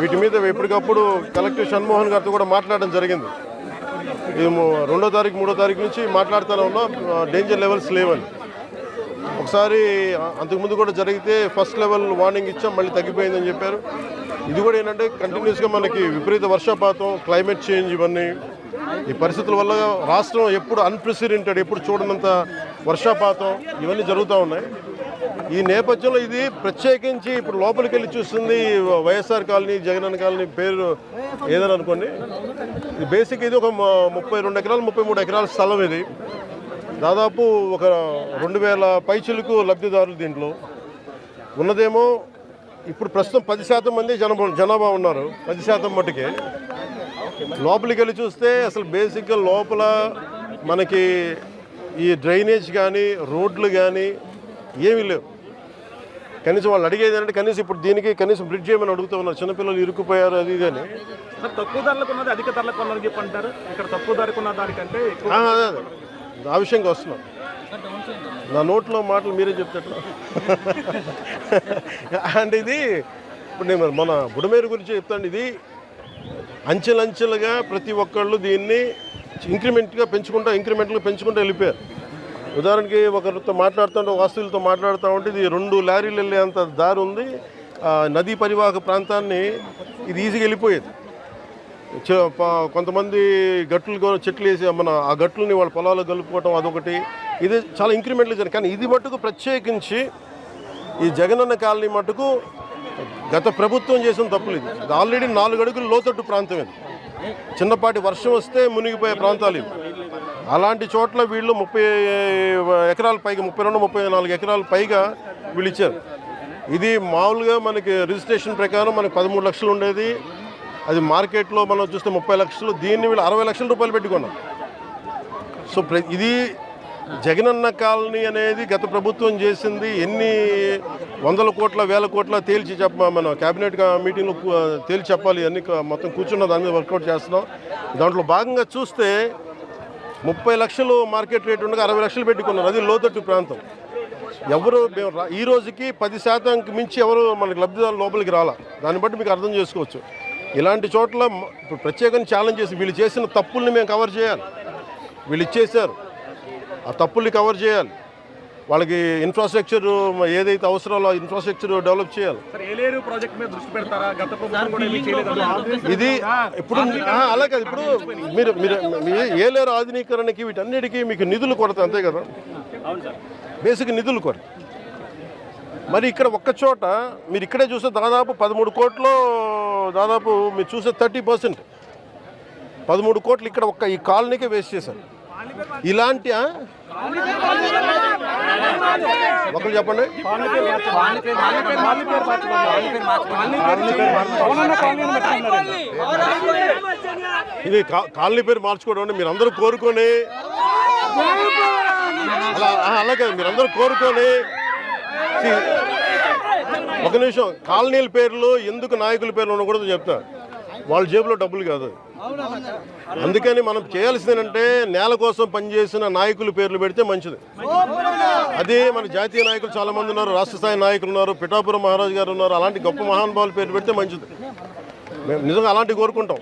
వీటి మీద ఎప్పటికప్పుడు కలెక్టర్ షణ్మోహన్ గారితో కూడా మాట్లాడడం జరిగింది. ఇది రెండో తారీఖు మూడో తారీఖు నుంచి మాట్లాడుతూనే ఉన్నాం. డేంజర్ లెవెల్స్ లేవని. ఒకసారి అంతకుముందు కూడా జరిగితే ఫస్ట్ లెవెల్ వార్నింగ్ ఇచ్చాం మళ్ళీ తగ్గిపోయిందని చెప్పారు. ఇది కూడా ఏంటంటే కంటిన్యూస్గా మనకి విపరీత వర్షపాతం క్లైమేట్ చేంజ్ ఇవన్నీ. ఈ పరిస్థితుల వల్ల రాష్ట్రం ఎప్పుడు అన్ప్రెసిడెంటెడ్ ఎప్పుడు చూడనంత వర్షపాతం ఇవన్నీ జరుగుతూ ఉన్నాయి. ఈ నేపథ్యంలో ఇది ప్రత్యేకించి ఇప్పుడు లోపలికి వెళ్ళి చూస్తుంది వైఎస్ఆర్ కాలనీ జగనన్న కాలనీ పేరు ఏదని అనుకోండి. బేసిక్ ఇది ఒక ముప్పై రెండు ఎకరాలు ముప్పై మూడు ఎకరాల స్థలం ఇది. దాదాపు ఒక రెండు వేల పైచులకు లబ్ధిదారులు దీంట్లో. ఉన్నదేమో ఇప్పుడు ప్రస్తుతం పది శాతం మంది జనభా జనాభా ఉన్నారు పది శాతం మట్టుకే లోపలికి వెళ్ళి చూస్తే అసలు బేసిక్గా లోపల మనకి ఈ డ్రైనేజ్ కానీ రోడ్లు కానీ ఏమీ లేవు. కనీసం వాళ్ళు అడిగేది అంటే కనీసం ఇప్పుడు దీనికి కనీసం బ్రిడ్జ్ చేయమని అడుగుతూ ఉన్నారు. చిన్నపిల్లలు ఇరుక్కుపోయారు అది ఇది అని. తక్కువ ధరలకు ఉన్నది అధిక ధరలకు కొన్నది చెప్పి అంటారు. ఇక్కడ తక్కువ ధరకు ఉన్న దానికంటే ఆ, విషయంగా వస్తున్నాం. నా నోట్లో మాటలు మీరే చెప్తారు. అంటే ఇది ఇప్పుడు నేను మన బుడమేరు గురించి చెప్తాను. ఇది అంచెలంచెలుగా ప్రతి ఒక్కళ్ళు దీన్ని ఇంక్రిమెంట్గా పెంచుకుంటా ఇంక్రిమెంట్గా పెంచుకుంటూ వెళ్ళిపోయారు. ఉదాహరణకి ఒకరితో మాట్లాడుతుంటే వాస్తువులతో మాట్లాడుతూ ఉంటే ఇది రెండు లారీలు వెళ్ళేంత దారి ఉంది. నదీ పరివాహక ప్రాంతాన్ని ఇది ఈజీగా వెళ్ళిపోయేది. కొంతమంది గట్లు చెట్లు వేసి మన ఆ గట్లని వాళ్ళ పొలాల్లో కలుపుకోవటం అదొకటి. ఇది చాలా ఇంక్రిమెంట్లు జరిగింది. కానీ ఇది మటుకు ప్రత్యేకించి ఈ జగనన్న కాలనీ మటుకు గత ప్రభుత్వం చేసిన తప్పులు ఇది ఆల్రెడీ నాలుగు అడుగులు లోతట్టు ప్రాంతం ఇది. చిన్నపాటి వర్షం వస్తే మునిగిపోయే ప్రాంతాలు ఇవి. అలాంటి చోట్ల వీళ్ళు ముప్పై ఎకరాల పైగా ముప్పై రెండు ముప్పై నాలుగు ఎకరాల పైగా వీళ్ళు ఇచ్చారు. ఇది మామూలుగా మనకి రిజిస్ట్రేషన్ ప్రకారం మనకి పదమూడు లక్షలు ఉండేది. అది మార్కెట్లో మనం చూస్తే ముప్పై లక్షలు. దీన్ని వీళ్ళు అరవై లక్షల రూపాయలు పెట్టుకున్నాం సో ఇది జగనన్న కాలనీ అనేది గత ప్రభుత్వం చేసింది. ఎన్ని వందల కోట్ల వేల కోట్ల తేల్చి చెప్ప మన కేబినెట్ మీటింగ్లో తేల్చి చెప్పాలి. అన్ని మొత్తం కూర్చున్న దాని మీద వర్కౌట్ చేస్తున్నాం. దాంట్లో భాగంగా చూస్తే ముప్పై లక్షలు మార్కెట్ రేట్ ఉండగా అరవై లక్షలు పెట్టుకున్నారు. అది లోతట్టు ప్రాంతం. ఎవరు ఈ రోజుకి పది శాతంకి మించి ఎవరు మనకి లబ్ధిదారు లోపలికి రాలా. దాన్ని బట్టి మీకు అర్థం చేసుకోవచ్చు. ఇలాంటి చోట్ల ఇప్పుడు ప్రత్యేకంగా ఛాలెంజ్ చేసి వీళ్ళు చేసిన తప్పుల్ని మేము కవర్ చేయాలి. వీళ్ళు ఇచ్చేశారు. ఆ తప్పుల్ని కవర్ చేయాలి. వాళ్ళకి ఇన్ఫ్రాస్ట్రక్చర్ ఏదైతే అవసరాలో ఇన్ఫ్రాస్ట్రక్చర్ డెవలప్ చేయాలి. సార్ ఏలేరు ప్రాజెక్ట్ మీద దృష్టి పెడతారా? గత ప్రభుత్వం కూడా ఏమీ చేయలేదు? ఇది ఇప్పుడు అలా కాదు ఇప్పుడు మీరు మీరు మీ ఏలేరు ఆధునీకరణకి వీటన్నిటికీ మీకు నిధులు కొరత అంతే కదా? అవును సార్. బేసిక్ నిధులు కొరత. మరి ఇక్కడ ఒక్క చోట మీరు ఇక్కడే చూస్తే దాదాపు పదమూడు కోట్లు దాదాపు మీరు చూసే థర్టీ పర్సెంట్. పదమూడు కోట్లు ఇక్కడ ఒక్క ఈ కాలనీకే వేస్ట్ చేశారు. ఇలాంటి ఆ? ఒకరు చెప్పండి. ఇది కాలనీ పేరు మార్చుకోవడం అంటే మీరందరూ కోరుకొని. అలా అలాగే మీరందరూ కోరుకొని. ఒక నిమిషం కాలనీల పేర్లు ఎందుకు నాయకుల పేర్లు ఉండకూడదు చెప్తా. వాళ్ళ జేబులో డబ్బులు కాదు. అందుకని మనం చేయాల్సింది ఏంటంటే నేల కోసం పనిచేసిన నాయకుల పేర్లు పెడితే మంచిది. అదే మన జాతీయ నాయకులు చాలా మంది ఉన్నారు రాష్ట్ర స్థాయి నాయకులు ఉన్నారు పిఠాపురం మహారాజు గారు ఉన్నారు అలాంటి గొప్ప మహానుభావుల పేర్లు పెడితే మంచిది. మేము నిజంగా అలాంటివి కోరుకుంటాం.